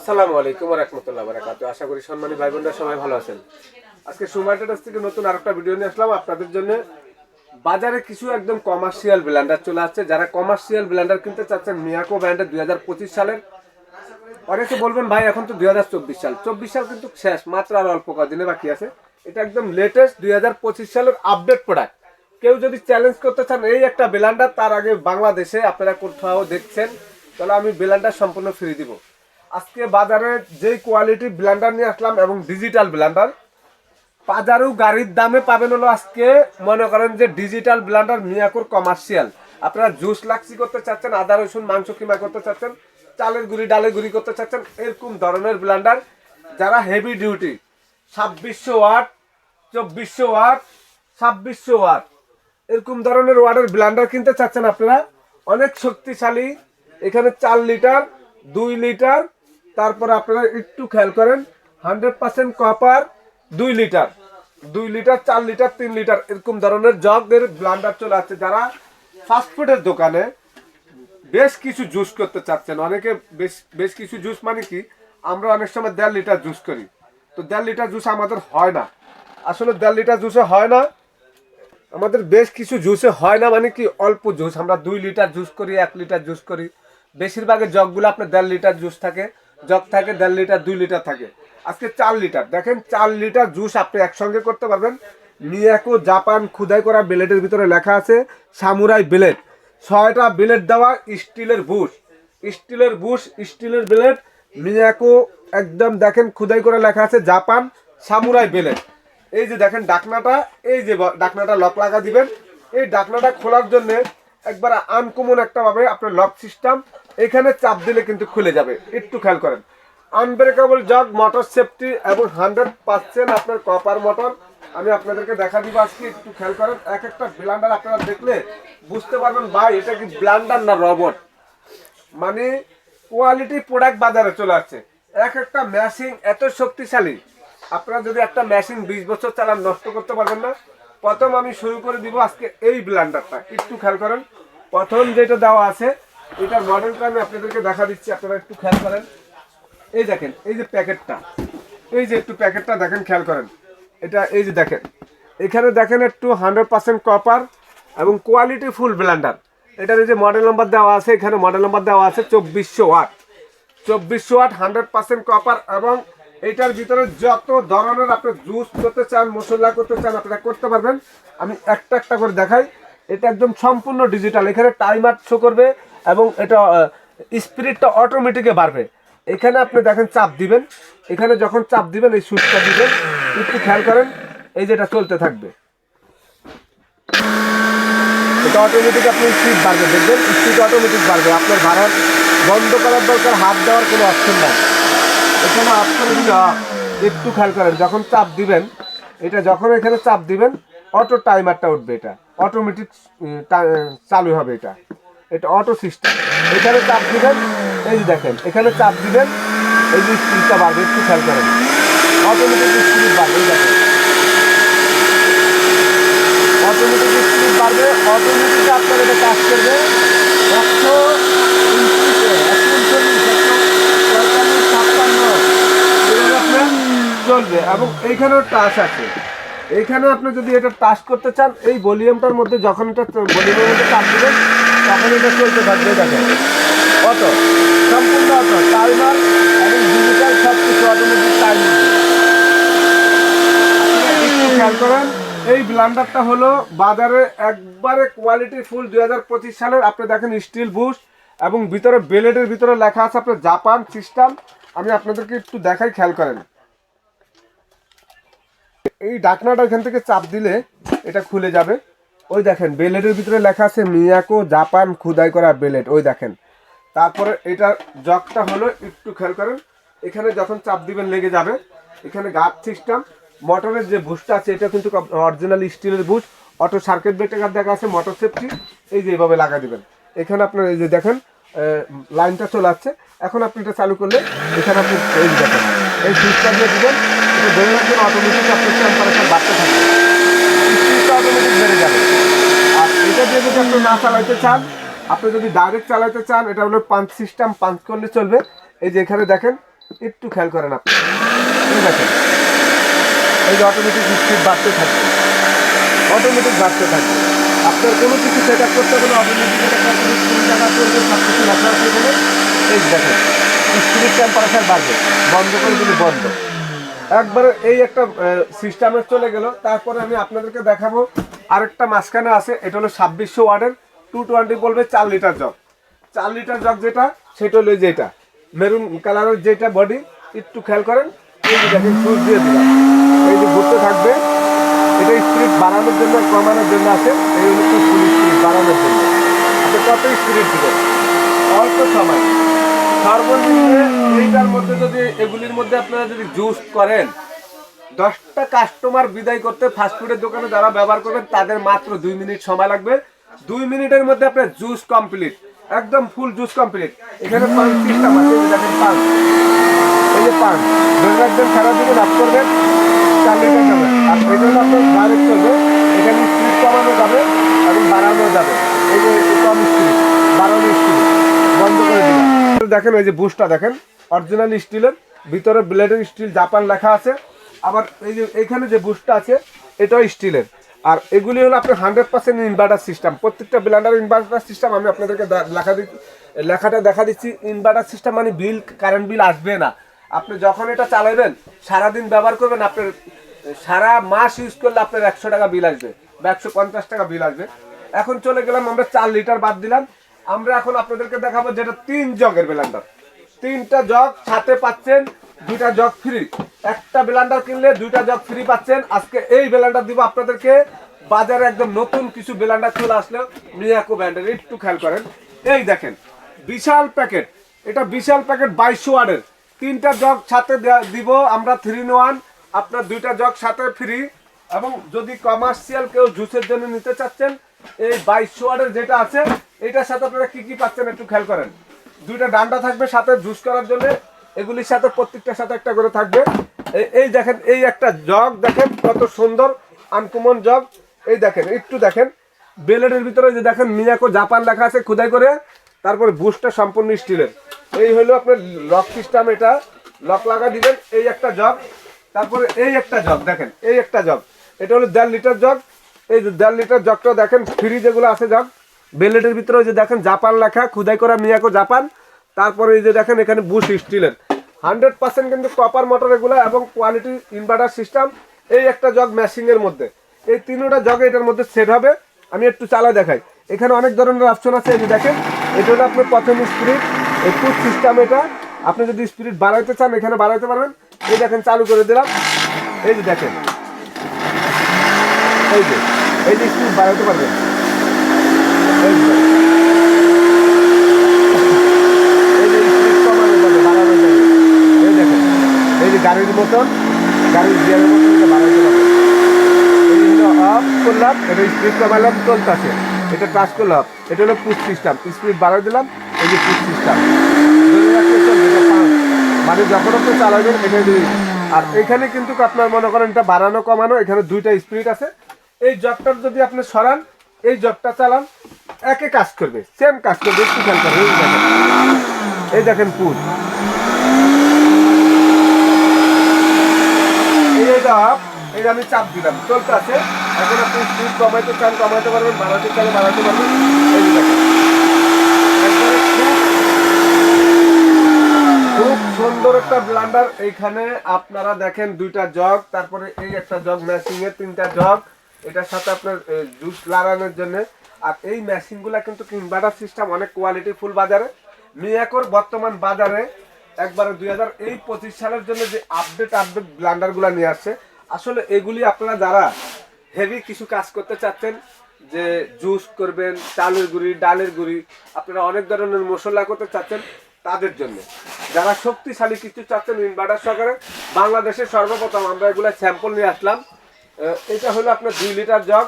আসসালামু আলাইকুম রহমতুল্লাহ বারাকাতু আশা করি সম্মানী ভাই বোনরা সবাই ভালো আছেন। আজকে টাটাস থেকে নতুন আরেকটা ভিডিও নিয়ে আসলাম। আপনাদের জন্য বাজারে কিছু একদম কমার্শিয়াল ব্লেন্ডার চলে আসছে। যারা কমার্শিয়াল ব্লেন্ডার কিনতে চাচ্ছেন মিয়াকো ব্র্যান্ডের দুই হাজার পঁচিশ সালের। অনেকে বলবেন, ভাই, এখন তো দুই হাজার চব্বিশ সাল। চব্বিশ সাল কিন্তু শেষ, মাত্র আর অল্প কদিনে বাকি আছে। এটা একদম লেটেস্ট দুই হাজার পঁচিশ সালের আপডেট প্রোডাক্ট কেউ যদি চ্যালেঞ্জ করতে চান, এই একটা ব্লেন্ডার তার আগে বাংলাদেশে আপনারা কোথাও দেখছেন, তাহলে আমি ব্লেন্ডার সম্পূর্ণ ফ্রি দিব। আজকে বাজারে যেই কোয়ালিটি ব্লেন্ডার নিয়ে আসলাম এবং ডিজিটাল ব্লেন্ডার বাজারেও গাড়ির দামে পাবেন হলো আজকে, মনে করেন যে ডিজিটাল ব্লেন্ডার মিয়াকুর কমার্শিয়াল আপনারা জুস লাক্সি করতে চাচ্ছেন, আদা, রসুন, মাংস কিমা করতে চাচ্ছেন, চালের গুঁড়ি, ডালের গুঁড়ি করতে চাচ্ছেন, এরকম ধরনের ব্লেন্ডার যারা হেভি ডিউটি ছাব্বিশশো ওয়াট, চব্বিশশো ওয়াট, ছাব্বিশশো ওয়াট, এরকম ধরনের ওয়াটের ব্লেন্ডার কিনতে চাচ্ছেন আপনারা। অনেক শক্তিশালী, এখানে চার লিটার দুই লিটার তারপর আপনারা একটু খেয়াল করেন হান্ড্রেড পার্সেন্ট কপার দুই লিটার। দুই লিটার, চার লিটার, তিন লিটার, এরকম ধরনের জগের ব্লান্ডার চলে আসছে। যারা ফাস্টফুডের দোকানে বেশ কিছু জুস করতে চাচ্ছেন, অনেকে বেশ বেশ কিছু জুস মানে কি, আমরা অনেক সময় দেড় লিটার জুস করি। তো দেড় লিটার জুস আমাদের হয় না। আসলে দেড় লিটার জুসে হয় না। আমাদের বেশ কিছু জুসে হয় না মানে কি, অল্প জুস আমরা দুই লিটার জুস করি, এক লিটার জুস করি। বেশিরভাগের জগগুলো আপনার দেড় লিটার জুস থাকে। জগ থাকে, দেড় লিটার, দুই লিটার থাকে। আজকে চার লিটার। দেখেন, চার লিটার জুস আপনি একসঙ্গে করতে পারবেন। মিয়াকো জাপান খুদাই করা ব্লেডের ভিতরে লেখা আছে, সামুরাই ব্লেড। ছয়টা ব্লেড দেওয়া স্টিলের বুশ। স্টিলের বুশ, স্টিলের ব্লেড। মিয়াকো একদম দেখেন, খুদাই করে লেখা আছে, জাপান সামুরাই ব্লেড। এই যে দেখেন, ডাকনাটা, এই যে ডাকনাটা লক লাগা দিবেন। এই ডাকনাটা খোলার জন্য একবার আনকমন একটা ভাবে আপনার লক সিস্টেম, এখানে চাপ দিলে কিন্তু খুলে যাবে। একটু খেয়াল করেন। আনব্রেকেবল জগ মোটর সেফটি এবং হান্ড্রেড পার্সেন্ট আপনার কপার মোটর আমি আপনাদেরকে দেখা দিব আজকে, একটু খেয়াল করেন। এক একটা ব্লান্ডার আপনারা দেখলে বুঝতে পারবেন, ভাই, এটা কি ব্লান্ডার না রবট মানে কোয়ালিটি প্রোডাক্ট বাজারে চলে আসছে। এক একটা মেশিন এত শক্তিশালী। আপনারা যদি একটা মেশিন বিশ বছর চালান, নষ্ট করতে পারবেন না। প্রথম আমি শুরু করে দিব আজকে এই ব্লান্ডারটা। একটু খেয়াল করেন। প্রথম যেটা দেওয়া আছে, এটার মডেলটা আমি আপনাদেরকে দেখা দিচ্ছি, আপনারা একটু খেয়াল করেন। এই দেখেন, এই যে প্যাকেটটা। এই যে একটু প্যাকেটটা দেখেন, খেয়াল করেন। এটা এই যে দেখেন। এখানে দেখেন একটু হান্ড্রেড পার্সেন্ট কপার এবং কোয়ালিটি ফুল ব্লেন্ডার। এটার এই যে মডেল নাম্বার দেওয়া আছে, এখানে মডেল নাম্বার দেওয়া আছে, চব্বিশশো ওয়াট। চব্বিশশো ওয়াট হান্ড্রেড পার্সেন্ট কপার এবং এটার ভিতরে যত ধরনের আপনি জুস করতে চান, মশলা করতে চান, আপনারা করতে পারবেন। আমি একটা একটা করে দেখাই। এটা একদম সম্পূর্ণ ডিজিটাল এখানে টাইমার শো করবে এবং এটা স্পিরিটটা অটোমেটিকে বাড়বে। এখানে আপনি দেখেন চাপ দিবেন। এখানে যখন চাপ দিবেন, এই সুইচটা দিবেন। একটু খেয়াল করেন, এই যে এটা চলতে থাকবে। এটা অটোমেটিক আপনি স্পিড বাড়বে, দেখবেন? স্পিড অটোমেটিক বাড়বে। আপনার ভাড়ার বন্ধ করার দরকার, হাত দেওয়ার কোনো অপশন নাই। এখানে অফ করে একটু খেয়াল করেন, যখন চাপ দিবেন, এটা যখন এখানে চাপ দিবেন অটো টাইমারটা উঠবে এটা। অটোমেটিক চালু হবে এটা। এটা অটো সিস্টেম এখানে চাপ দিবেন, এই যে দেখেন, এখানে চাপ দিবেন, এই যে স্পিডটা বাড়বে, একটু খেয়াল করেন। অটোমেটিক স্পিড বাড়বে দেখেন। অটোমেটিক স্পিড বাড়বে অটোমেটিক আপনার এটা কাজ করবে একশো উনত্রিশে একশো উনচল্লিশ একশো পঁয়তাল্লিশ ছাপ্পান্ন এভাবে আপনার চলবে এবং এইখানেও টাচ আছে। এইখানে আপনি যদি এটা টাচ করতে চান, এই ভলিউমটার মধ্যে যখন এটা ভলিউমের মধ্যে দেবেন, তখন এটা চলতে অটো সম্পূর্ণ অটো, টাইমার এবং ডিজিটাল সব কিছু অটোমেটিক খেয়াল করেন, এই ব্লান্ডারটা হলো বাজারে একবারে কোয়ালিটি ফুল দুই হাজার পঁচিশ সালের। আপনি দেখেন স্টিল বুশ এবং ভিতরে বেলেটের ভিতরে লেখা আছে আপনার জাপান সিস্টেম আমি আপনাদেরকে একটু দেখাই, খেয়াল করেন। এই ডাকনাটা এখান থেকে চাপ দিলে এটা খুলে যাবে। ওই দেখেন, বেলেটের ভিতরে লেখা আছে, মিয়াকো জাপান খুদাই করা বেলেট। ওই দেখেন। তারপরে এটা জগটা হলো একটু খেয়াল করেন, এখানে যখন চাপ দিবেন লেগে যাবে। এখানে গার্ড সিস্টেম, মোটরের যে বুশটা আছে এটা কিন্তু অরিজিনাল স্টিলের বুশ অটো সার্কিট ব্রেকার দেখা আছে, মোটর সেফটি, এই যে এইভাবে লাগা দিবেন। এখানে আপনার এই যে দেখেন লাইনটা চলে আসছে। এখন আপনি এটা চালু করলে এখানে আপনি এই দেখেন, এই সুইচটা দিয়ে দিবেন, এটা ধরে রাখবেন অটোমেটিক আপনার টেম্পারেচার বাড়তে থাকবে স্পিডটা অটোমেটিক বেড়ে যাবে। আর এটা দিয়ে যদি আপনি না চালাইতে চান, আপনি যদি ডাইরেক্ট চালাতে চান, এটা হলো পাঞ্চ সিস্টেম পাঞ্চ করলে চলবে। এই যে এখানে দেখেন, একটু খেয়াল করেন আপনি। দেখেন, এই যে অটোমেটিক স্পিড বাড়তে থাকবে অটোমেটিক বাড়তে থাকবে আপনার কোনো কিছু সেট আপ করতে গেলে অটোমেটিক স্ক্রিন টাকা করবে সব কিছু লেখা আছে এখানে এই দেখেন স্ক্রিন টেম্পারেচার বাড়বে, বন্ধ করে দিলে বন্ধ। একবারে এই একটা সিস্টেমে চলে গেল, তারপরে আমি আপনাদেরকে দেখাবো আরেকটা মাঝখানে আছে, এটা হলো ছাব্বিশশো ওয়ার্ডের টু টোয়েন্টি বলবে চার লিটার জগ চার লিটার জগ যেটা, সেটা হলো যেটা মেরুন কালারের যেটা বডি একটু খেয়াল করেন, এই দেখেন সুইচ দিয়ে দিলাম। এই যে ঘুরতে থাকবে এটা স্পিড বাড়ানোর জন্য, কমানোর জন্য আছে। এই হলো ফুল স্পিড বাড়ানোর জন্য। আপনি কত স্পিড দিবেন অল্প সময়। সর্বনিম্ন এইটার মধ্যে যদি, এগুলির মধ্যে আপনারা যদি জুস করেন, দশটা কাস্টমার বিদায় করতে ফাস্টফুডের দোকানে যারা ব্যবহার করবেন, তাদের মাত্র দুই মিনিট সময় লাগবে। দুই মিনিটের মধ্যে আপনার জুস কমপ্লিট একদম ফুল জুস কমপ্লিট এখানে পাঁচ সিস্টেম দেখেন, পাঁচ। এই যে পাঁচ। ধরে রাখবেন, সারা লাভ করবেন। যাবে আর এখানে স্পিড কমানো যাবে এবং বাড়ানো যাবে। এই যে কম স্পিড বন্ধ করে দিলাম। দেখেন যে বুশটা দেখেন অরিজিনাল স্টিলের ভিতরে ব্লেডের স্টিল জাপান লেখা আছে। আবার এই যে এখানে যে বুশটা আছে, এটাও স্টিলের আর এগুলি হলো আপনার হান্ড্রেড পার্সেন্ট ইনভার্টার সিস্টেম প্রত্যেকটা ব্লেন্ডার ইনভার্টার সিস্টেম আমি আপনাদেরকে লেখা দিচ্ছি, লেখাটা দেখা দিচ্ছি। ইনভার্টার সিস্টেম মানে বিল কারেন্ট বিল আসবে না। আপনি যখন এটা চালাবেন, সারাদিন ব্যবহার করবেন, আপনার সারা মাস ইউজ করলে আপনার একশো টাকা বিল আসবে বা একশো পঞ্চাশ টাকা বিল আসবে। এখন চলে গেলাম, আমরা চার লিটার বাদ দিলাম। আমরা এখন আপনাদেরকে দেখাবো যেটা তিন জগের ব্লেন্ডার তিনটা জগ সাথে পাচ্ছেন, দুইটা জগ ফ্রি একটা ব্লেন্ডার কিনলে দুইটা জগ ফ্রি পাচ্ছেন। আজকে এই ব্লেন্ডার দিব আপনাদেরকে। বাজারে একদম নতুন কিছু ব্লেন্ডার চলে আসলেও মিয়াকো ব্র্যান্ডের একটু খেয়াল করেন। এই দেখেন, বিশাল প্যাকেট এটা বিশাল প্যাকেট বাইশশো ওয়ার্ডের তিনটা জগ সাথে দিব আমরা থ্রি ওয়ান আপনার দুইটা জগ সাথে ফ্রি এবং যদি কমার্শিয়াল কেউ জুসের জন্য নিতে চাচ্ছেন, এই বাইশ ওয়ার্ডের যেটা আছে, এটার সাথে আপনারা কি কি পাচ্ছেন একটু খেয়াল করেন। দুইটা ডান্ডা থাকবে সাথে জুস করার জন্য, এগুলির সাথে প্রত্যেকটার সাথে একটা করে থাকবে। এই- দেখেন, এই একটা জগ দেখেন, কত সুন্দর, আনকমন জগ। এই দেখেন, একটু দেখেন বেলেটের ভিতরে যে দেখেন মিয়াকো জাপান লেখা আছে খোদাই করে, তারপরে বুশটা সম্পূর্ণ স্টিলের। এই হলো আপনার লক সিস্টেম এটা। লক লাগা দিবেন, এই একটা জগ। তারপরে এই একটা জগ, দেখেন, এই একটা জগ। এটা হলো দেড় লিটার জগ। এই যে দেড় লিটার জগটা দেখেন ফ্রি যেগুলো আছে জগ। বেলেটের ভিতরে ওই যে দেখেন, জাপান লেখা, খুদাই করা মিয়াকো জাপান। তারপরে এই যে দেখেন, এখানে বুশ স্টিলের। হান্ড্রেড পার্সেন্ট কিন্তু কপার মোটর এগুলো এবং কোয়ালিটি ইনভার্টার সিস্টেম এই একটা জগ ম্যাশিং এর মধ্যে। এই তিনটা জগ এটার মধ্যে সেট হবে। আমি একটু চালা দেখাই। এখানে অনেক ধরনের অপশন আছে, এই যে দেখেন। এটা হলো আপনার প্রথম স্পিরিট এই পুট সিস্টেম এটা। আপনি যদি স্পিরিট বাড়াইতে চান, এখানে বাড়াইতে পারবেন। এই দেখেন, চালু করে দিলাম। এই যে দেখেন। এই যে এই যে স্পিড বাড়াতে পারবেন। এই যে। গাড়ির মতন, গাড়ির গিয়ারের মতন করলাম, এটা স্পিড কমালাম, চলতেছে। এটা টাচ করলাম। এটা হলো পুশ সিস্টেম স্পিড বাড়াই দিলাম, এই যে পুশ সিস্টেম ধরে রাখলে চলবে এটা পাঁচ মানে যখন আপনি চালাবেন, এখানে দুই আর এখানে কিন্তু আপনার মনে করেন এটা বাড়ানো, কমানো, এখানে দুইটা স্পিড আছে। এই জগটার যদি আপনি সরান, এই জগটা চালান, একে কাজ করবে সেম কাজ করবে, একটু খেয়াল করবে এই দেখেন। যে আমি চাপ দিলাম, চলতে আছে। এখন আপনি স্পিড কমাইতে চান, কমাইতে পারবেন, বাড়াতে চাইলে বাড়াতে পারবেন একবারে খুব- সুন্দর একটা ব্লান্ডার এইখানে। আপনারা দেখেন দুইটা জগ, তারপরে এই একটা জগ ম্যাচিং এর তিনটা জগ। এটার সাথে আপনার জুস লাগানোর জন্য। আর এই মেশিনগুলা কিন্তু ইনভার্টার সিস্টেম অনেক কোয়ালিটি ফুল বাজারে। মিয়াকোর বর্তমান বাজারে একবারে দুই হাজার এই পঁচিশ সালের জন্য যে আপডেট আপডেট ব্লান্ডারগুলা নিয়ে আসছে। আসলে এগুলি আপনারা যারা হেভি কিছু কাজ করতে চাচ্ছেন, যে জুস করবেন, চালের গুঁড়ি, ডালের গুঁড়ি, আপনারা অনেক ধরনের মশলা করতে চাচ্ছেন তাদের জন্য। যারা শক্তিশালী কিছু চাচ্ছেন ইনভার্টার সহকারে, বাংলাদেশের সর্বপ্রথম আমরা এগুলো স্যাম্পল নিয়ে আসলাম। এটা হলো আপনার দুই লিটার জগ,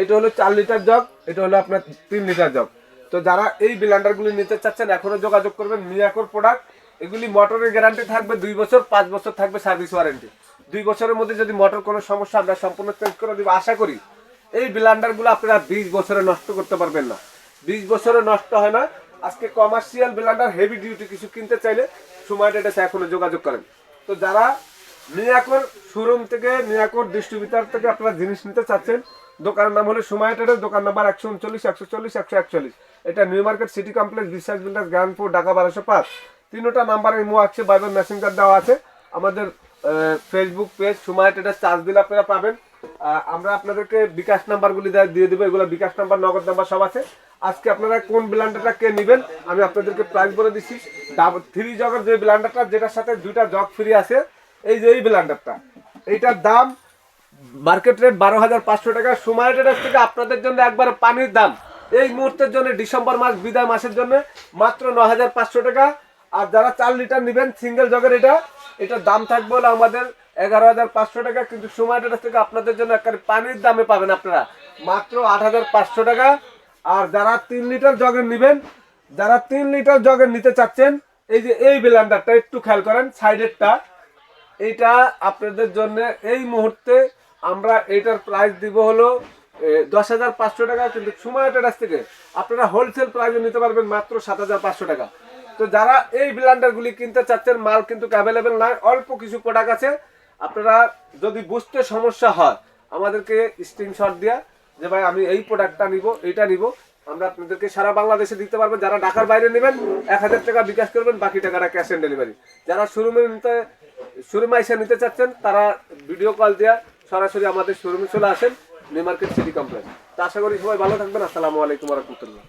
এটা হলো চার লিটার জগ, এটা হলো আপনার তিন লিটার জগ। তো যারা এই ব্লেন্ডারগুলি নিতে চাচ্ছেন এখনও যোগাযোগ করবেন মিয়াকোর প্রোডাক্ট। এগুলি মোটরের গ্যারান্টি থাকবে দুই বছর, পাঁচ বছর থাকবে সার্ভিস ওয়ারেন্টি। দুই বছরের মধ্যে যদি মোটর কোনো সমস্যা, আমরা সম্পূর্ণ চেঞ্জ করে দিব। আশা করি এই ব্লেন্ডারগুলো আপনারা বিশ বছরে নষ্ট করতে পারবেন না। বিশ বছরে নষ্ট হয় না। আজকে কমার্শিয়াল ব্লেন্ডার হেভি ডিউটি কিছু কিনতে চাইলে সময় ডেটেছে এখনও যোগাযোগ করেন। তো যারা মিয়াকোর শোরুম থেকে, মিয়াকোর ডিস্ট্রিবিউটার থেকে আপনারা জিনিস নিতে চাচ্ছেন, দোকানের নাম হলো সময় ট্রেডার দোকান নাম্বার একশো উনচল্লিশ, একশো চল্লিশ, একশো একচল্লিশ। এটা new market city complex, Biswas builders গ্রানপুর Dhaka বারোশো পাঁচ। তিনোটা নাম্বারে ইমো আছে বাইবেল মেসেঞ্জার দেওয়া আছে। আমাদের ফেসবুক পেজ সময় ট্রেডার চার্জ দিলে আপনারা পাবেন। আমরা আপনাদেরকে বিকাশ নাম্বারগুলি দিয়ে দেবো, এগুলো বিকাশ নাম্বার, নগদ নাম্বার সব আছে। আজকে আপনারা কোন ব্লান্ডারটা কে নেবেন, আমি আপনাদেরকে প্রাইস বলে দিচ্ছি। থ্রি জগের যে ব্লান্ডারটা, যেটার সাথে দুইটা জগ ফ্রি আছে, এই যে এই ব্লান্ডারটা। এইটার দাম মার্কেট রেট বারো হাজার পাঁচশো টাকা। সময় ট্রেডার্স থেকে আপনাদের জন্য একবারে পানির দাম। এই মুহূর্তের জন্য ডিসেম্বর মাস, বিদায় মাসের জন্য মাত্র ন হাজার পাঁচশো টাকা। আর যারা চার লিটার নেবেন সিঙ্গেল জগের এটা, এটার দাম থাকবে হলো আমাদের এগারো হাজার পাঁচশো টাকা। কিন্তু সময় ট্রেডার্স থেকে আপনাদের জন্য একবারে পানির দামে পাবেন আপনারা। মাত্র আট হাজার পাঁচশো টাকা। আর যারা তিন লিটার জগের নেবেন, যারা তিন লিটার জগের নিতে চাচ্ছেন, এই যে এই ব্লেন্ডারটা একটু খেয়াল করেন সাইডেরটা এইটা আপনাদের জন্য এই মুহূর্তে আমরা এইটার প্রাইস দিব হলো দশ হাজার পাঁচশো টাকা, কিন্তু সময় কাছ থেকে। আপনারা হোলসেল প্রাইসে নিতে পারবেন মাত্র সাত হাজার পাঁচশো টাকা। তো যারা এই ব্লেন্ডারগুলি কিনতে চাচ্ছেন, মাল কিন্তু অ্যাভেলেবেল নাই, অল্প কিছু প্রোডাক্ট আছে, আপনারা যদি বুঝতে সমস্যা হয়, আমাদেরকে স্ক্রিনশট দিয়া যে ভাই, আমি এই প্রোডাক্টটা নিব এটা নিব। আমরা আপনাদেরকে সারা বাংলাদেশে দিতে পারবেন যারা ঢাকার বাইরে নেবেন, এক হাজার টাকা বিকাশ করবেন, বাকি টাকাটা ক্যাশ অন ডেলিভারি যারা শোরুমে নিতে শোরুমে এসে নিতে চাচ্ছেন, তারা ভিডিও কল দেওয়া সরাসরি আমাদের শোরুমে চলে আসেন নিউ মার্কেট সিটি কমপ্লেক্স তা আশা করি সবাই ভালো থাকবেন। আসসালামু আলাইকুম রহমতুল্লাহ।